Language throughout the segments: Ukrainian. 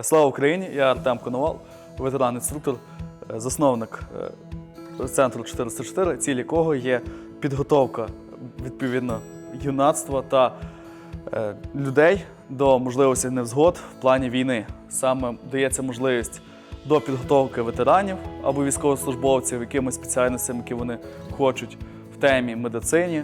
Е, Слава Україні! Я Артем Коновал, ветеран-інструктор, е, засновник е, центру 404, ціль якого є підготовка відповідно юнацтва та людей до можливості невзгод в плані війни. Саме дається можливість до підготовки ветеранів або військовослужбовців якимись спеціальностями, які вони хочуть в темі медицині,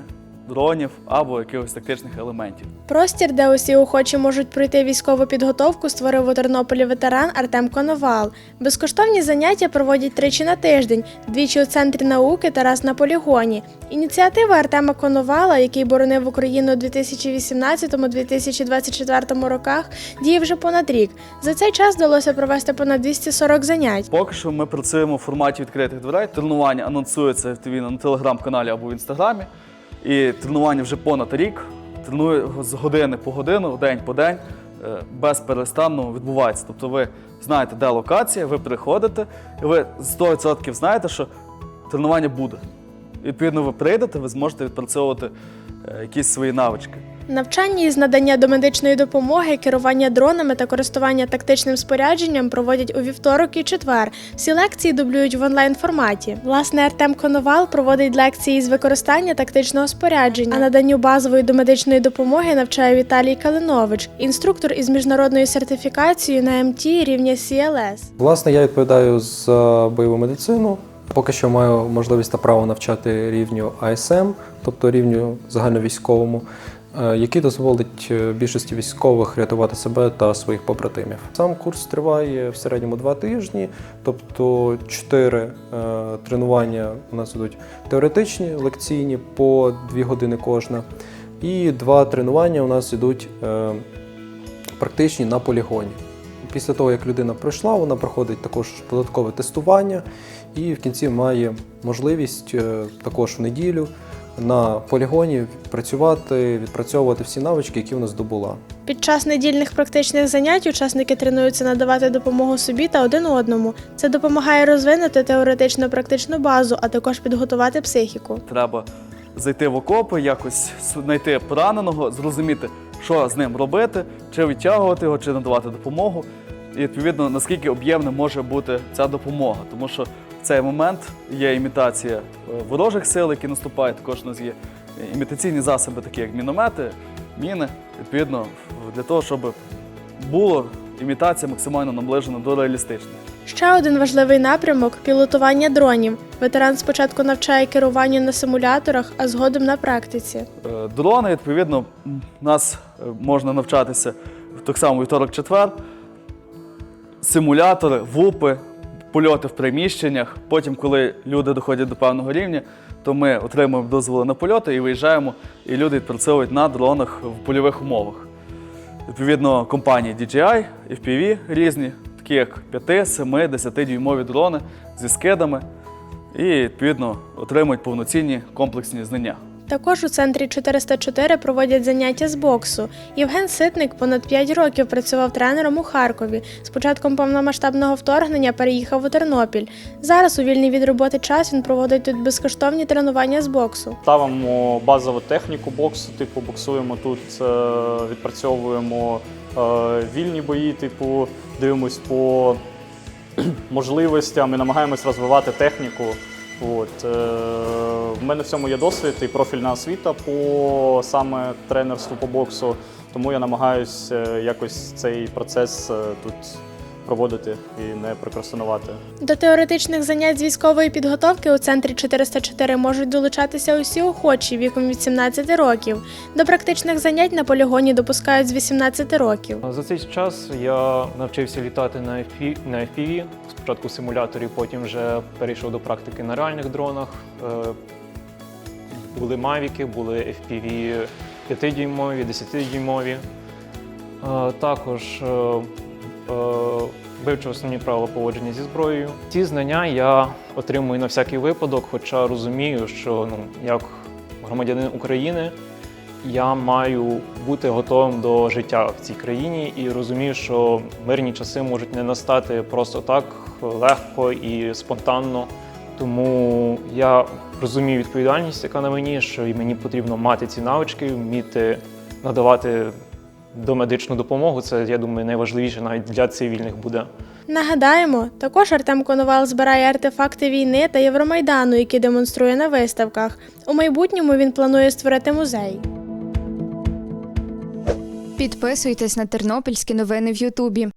дронів або якихось тактичних елементів. Простір, де усі охочі можуть пройти військову підготовку, створив у Тернополі ветеран Артем Коновал. Безкоштовні заняття проводять тричі на тиждень, двічі у центрі науки та раз на полігоні. Ініціатива Артема Коновала, який боронив Україну у 2018-2024 роках, діє вже понад рік. За цей час вдалося провести понад 240 занять. Поки що ми працюємо в форматі відкритих дверей. Тренування анонсується на телеграм-каналі або в інстаграмі. І тренування вже понад рік. Треную з години по годину, день по день, е, безперестанно відбувається. Тобто ви знаєте, де локація, ви приходите, і ви 100% знаєте, що тренування буде. І, відповідно, ви прийдете, ви зможете відпрацьовувати е, якісь свої навички. Навчання із надання домедичної допомоги, керування дронами та користування тактичним спорядженням проводять у вівторок і четвер. Всі лекції дублюють в онлайн форматі. Власне, Артем Коновал проводить лекції з використання тактичного спорядження. А наданню базової домедичної допомоги навчає Віталій Калинович, інструктор із міжнародною сертифікацією на МТ рівня CLS. Власне, я відповідаю за бойову медицину. Поки що маю можливість та право навчати рівню АСМ, тобто рівню загальновійськовому, який дозволить е, більшості військових рятувати себе та своїх побратимів. Сам курс триває в середньому два тижні, тобто чотири е, тренування у нас ідуть теоретичні, лекційні по дві години кожна, і два тренування у нас ідуть е, практичні на полігоні. Після того, як людина пройшла, вона проходить також додаткове тестування і в кінці має можливість е, також в неділю на полігоні працювати, відпрацьовувати всі навички, які вона здобула. Під час недільних практичних занять учасники тренуються надавати допомогу собі та один одному. Це допомагає розвинути теоретично-практичну базу, а також підготувати психіку. Треба зайти в окопи, якось знайти пораненого, зрозуміти, що з ним робити, чи відтягувати його, чи надавати допомогу. І відповідно наскільки об'ємна може бути ця допомога, тому що в цей момент є імітація е, ворожих сил, які наступають. Також у нас є імітаційні засоби, такі як міномети, міни. Відповідно, для того, щоб було імітація максимально наближена до реалістичної. Ще один важливий напрямок пілотування дронів. Ветеран спочатку навчає керуванню на симуляторах, а згодом на практиці. Е, Дрони, відповідно, м, нас е, можна навчатися так само вівторок-четвер. Симулятори, вупи, польоти в приміщеннях. Потім, коли люди доходять до певного рівня, то ми отримуємо дозволи на польоти і виїжджаємо, і люди відпрацьовують на дронах в польових умовах. Відповідно, компанії DJI, FPV різні, такі як 5, 7, 10 дюймові дрони зі скидами, і відповідно отримують повноцінні комплексні знання. Також у центрі 404 проводять заняття з боксу. Євген Ситник понад 5 років працював тренером у Харкові. З початком повномасштабного вторгнення переїхав у Тернопіль. Зараз у вільний від роботи час він проводить тут безкоштовні тренування з боксу. Ставимо базову техніку боксу, типу боксуємо тут, е, відпрацьовуємо е, вільні бої, типу дивимось по можливостям і намагаємось розвивати техніку. От, е, в мене в цьому є досвід і профільна освіта по саме тренерству по боксу, тому я намагаюся якось цей процес е, тут проводити і не прокрастинувати. До теоретичних занять з військової підготовки у центрі 404 можуть долучатися усі охочі віком від 17 років. До практичних занять на полігоні допускають з 18 років. За цей час я навчився літати на FPV, на FPV. спочатку в симуляторі, потім вже перейшов до практики на реальних дронах. Е, Були мавіки, були FPV 5-дюймові, 10-дюймові. Е, Також е, вивчив основні правила поводження зі зброєю. Ці знання я отримую на всякий випадок, хоча розумію, що ну, як громадянин України я маю бути готовим до життя в цій країні і розумію, що мирні часи можуть не настати просто так легко і спонтанно. Тому я розумію відповідальність, яка на мені, що і мені потрібно мати ці навички, вміти надавати домедичну допомогу. Це, я думаю, найважливіше навіть для цивільних буде. Нагадаємо, також Артем Коновал збирає артефакти війни та Євромайдану, які демонструє на виставках. У майбутньому він планує створити музей. Підписуйтесь на тернопільські новини в Ютубі.